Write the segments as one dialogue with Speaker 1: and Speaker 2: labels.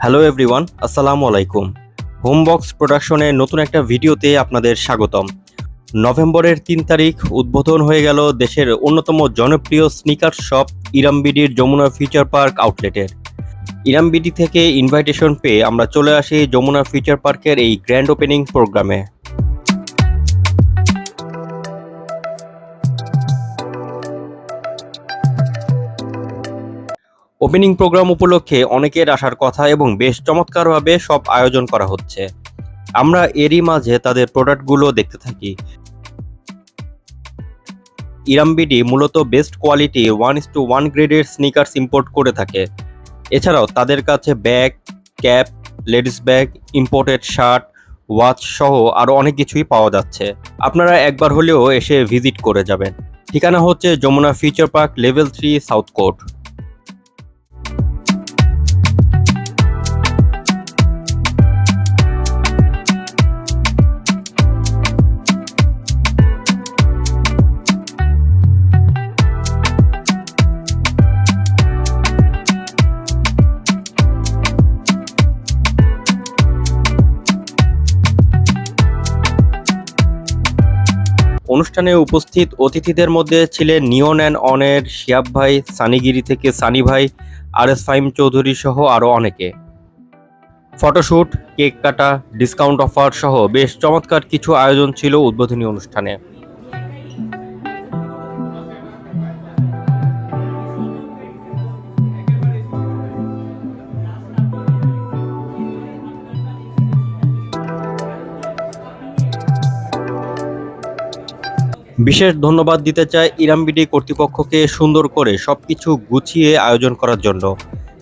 Speaker 1: Hello everyone, আসসালামু আলাইকুম। হোমবক্স প্রোডাকশনে নতুন একটা ভিডিওতে আপনাদের স্বাগতম। নভেম্বরের তিন তারিখ উদ্বোধন হয়ে গেল দেশের অন্যতম জনপ্রিয় স্নিকার শপ ইরামবিডির যমুনা ফিউচার পার্ক আউটলেটের ইরামবিডি থেকে ইনভাইটেশন পেয়ে আমরা চলে আসি যমুনা ফিউচার পার্কের এই গ্র্যান্ড ওপেনিং প্রোগ্রামে ওপেনিং প্রোগ্রাম উপলক্ষে অনেকের আসার কথা এবং বেশ চমৎকারভাবে সব আয়োজন করা হচ্ছে। আমরা এরই মাঝে তাদের প্রোডাক্টগুলো দেখতে থাকি। ইরামবিডি মূলত best quality one is to one গ্রেডের স্নিকার্স ইম্পোর্ট করে থাকে। এছাড়াও তাদের কাছে bag cap ladies bag imported shirt watch সহ আরও অনেক কিছুই পাওয়া যাচ্ছে। আপনারা একবার হলেও এসে ভিজিট করে যাবেন। ঠিকানা হচ্ছে Jamuna future park level three south court অনুষ্ঠানে উপস্থিত অতিথিদের মধ্যে ছিলেন নিয়ন অ্যান্ড অনের শিয়াব ভাই, সানিগিরি থেকে সানি ভাই আর এস ফাইম চৌধুরী সহ আরও অনেকে। ফটোশ্যুট কেক কাটা, ডিসকাউন্ট অফার সহ বেশ চমৎকার কিছু আয়োজন ছিল উদ্বোধনী অনুষ্ঠানে। বিশেষ ধন্যবাদ দিতে চাই ইরামবিডি কর্তৃপক্ষকে সুন্দর করে সব কিছু গুছিয়ে আয়োজন করার জন্য।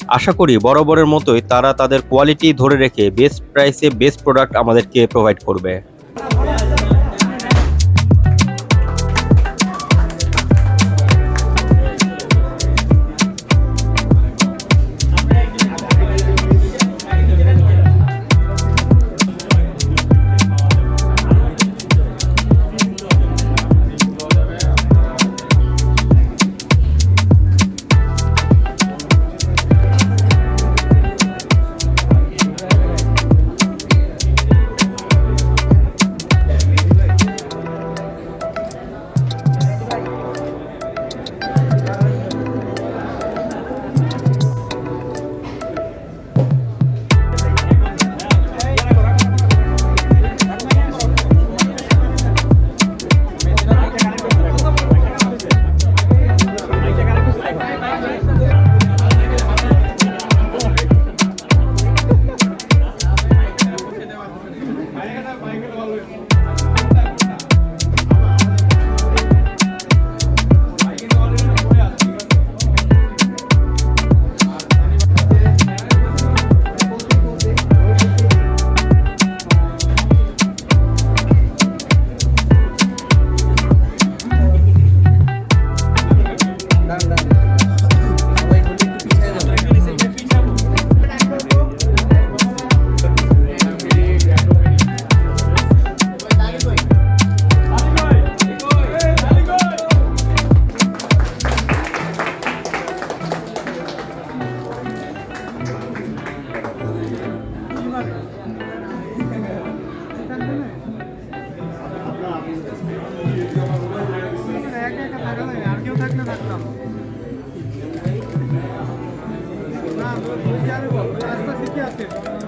Speaker 1: আশা করি বরাবরের মতোই তারা তাদের কোয়ালিটি ধরে রেখে বেস্ট প্রাইসে বেস্ট প্রোডাক্ট আমাদেরকে প্রোভাইড করবে।
Speaker 2: やってる。